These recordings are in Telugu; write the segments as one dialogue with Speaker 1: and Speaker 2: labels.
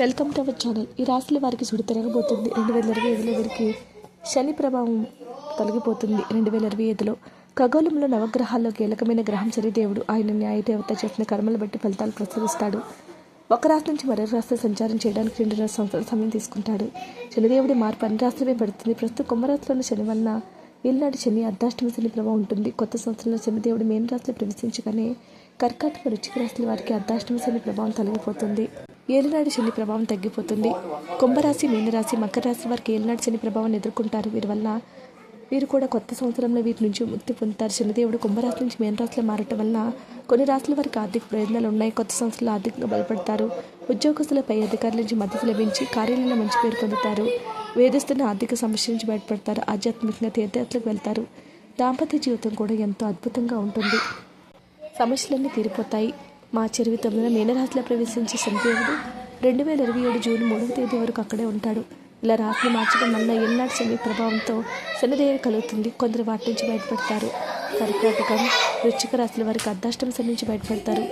Speaker 1: Welcome to our channel. ఈ రాశుల వారికి సుడి తిరగబోతుంది. రెండు వేల ఇరవై ఐదులో వీరికి శని ప్రభావం తొలగిపోతుంది. రెండు వేల ఇరవై ఐదులో ఖగోళంలో నవగ్రహాల్లో కీలకమైన గ్రహం శనిదేవుడు. ఆయన న్యాయదేవత చేసిన కర్మలు బట్టి ఫలితాలు ప్రసరిస్తాడు. ఒక రాష్ట్రం నుంచి మరో రాష్ట్రం సంచారం చేయడానికి రెండున్నర సంవత్సరాల సమయం తీసుకుంటాడు. శనిదేవుడి మార్పు అన్ని రాష్ట్రమే పడుతుంది. ప్రస్తుతం కుంభరాశిలోని శని వలన ఈనాడు శని అర్ధాష్టమి శని ప్రభావం ఉంటుంది. కొత్త సంవత్సరంలో శనిదేవుడు మేన రాశిలో ప్రవేశించగానే కర్కాటక రుచిక రాశుల వారికి అర్ధాష్టమి శని ప్రభావం తొలగిపోతుంది. ఏలినాడు శని ప్రభావం తగ్గిపోతుంది. కుంభరాశి మీనరాశి మకర రాశి వారికి ఏలినాడు శని ప్రభావాన్ని ఎదుర్కొంటారు. వీరి వల్ల వీరు కూడా కొత్త సంవత్సరంలో వీటి నుంచి ముక్తి పొందుతారు. శనిదేవుడు కుంభరాశి నుంచి మీనరాశిలో మారటం వల్ల కొన్ని రాశుల వారికి ఆర్థిక ప్రయోజనాలు ఉన్నాయి. కొత్త సంవత్సరంలో ఆర్థికంగా బలపడతారు. ఉద్యోగస్తులపై అధికారుల నుంచి మద్దతు లభించి కార్యాలయంలో మంచి పేరు పొందుతారు. వేధిస్తున్న ఆర్థిక సమస్య నుంచి బయటపడతారు. ఆధ్యాత్మికంగా తీర్థయాత్రలకు వెళ్తారు. దాంపత్య జీవితం కూడా ఎంతో అద్భుతంగా ఉంటుంది. సమస్యలన్నీ తీరిపోతాయి. మా చెరువు తొమ్మిదిన మీనరాశిలో ప్రవేశించే శనిదేవుడు రెండు వేల ఇరవై ఏడు జూన్ మూడవ తేదీ వరకు అక్కడే ఉంటాడు. ఇలా రాశిని మార్చడం వల్ల ఎన్నాడు శని ప్రభావంతో శనిదేవి కలుగుతుంది. కొందరు వాటి నుంచి బయటపడతారు. కర్కాటకం వృచ్చిక రాశుల వారికి అర్ధాష్టం శని నుంచి బయటపడతారు.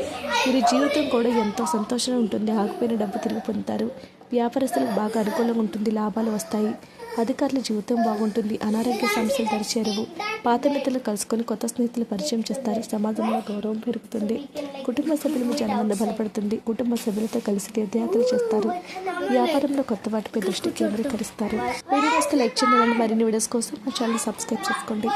Speaker 1: వీరి జీవితం కూడా ఎంతో సంతోషంగా ఉంటుంది. ఆగిపోయిన డబ్బు తిరిగి పొందుతారు. వ్యాపారస్తులకు బాగా అనుకూలంగా ఉంటుంది. లాభాలు వస్తాయి. అధికారుల జీవితం బాగుంటుంది. అనారోగ్య సమస్యలు దరిచేరవు పాత మిత్రులు కలుసుకొని కొత్త స్నేహితులు పరిచయం చేస్తారు. సమాజంలో గౌరవం పెరుగుతుంది. కుటుంబ సభ్యులు మధ్య బలపడుతుంది. కుటుంబ సభ్యులతో కలిసి తీర్థయాత్రలు చేస్తారు. వ్యాపారంలో కొత్త వాటిపై దృష్టి కేంద్రీకరిస్తారు. వీడియోస్కి లైక్ చేయాలని మరిన్ని వీడియోస్ కోసం మా ఛానల్ సబ్స్క్రైబ్ చేసుకోండి.